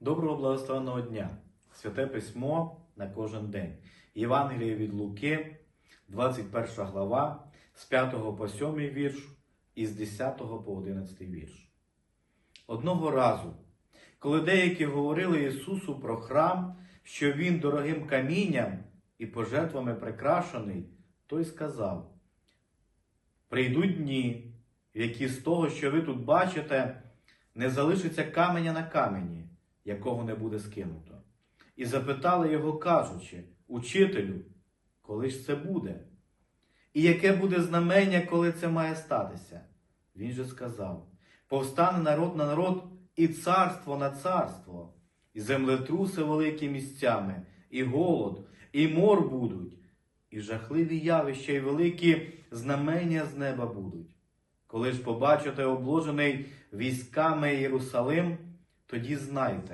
Доброго благословенного дня! Святе письмо на кожен день. Євангеліє від Луки, 21 глава, з 5 по 7 вірш і з 10 по 11 вірш. Одного разу, коли деякі говорили Ісусу про храм, що Він дорогим камінням і пожертвами прикрашений, той сказав: Прийдуть дні, які з того, що ви тут бачите, не залишиться каменя на камені, якого не буде скинуто. І запитали його, кажучи, Учителю, коли ж це буде? І яке буде знамення, коли це має статися? Він же сказав: повстане народ на народ і царство на царство, і землетруси великі місцями, і голод, і мор будуть, і жахливі явища, і великі знамення з неба будуть. Коли ж побачите обложений військами Єрусалим, тоді знайте,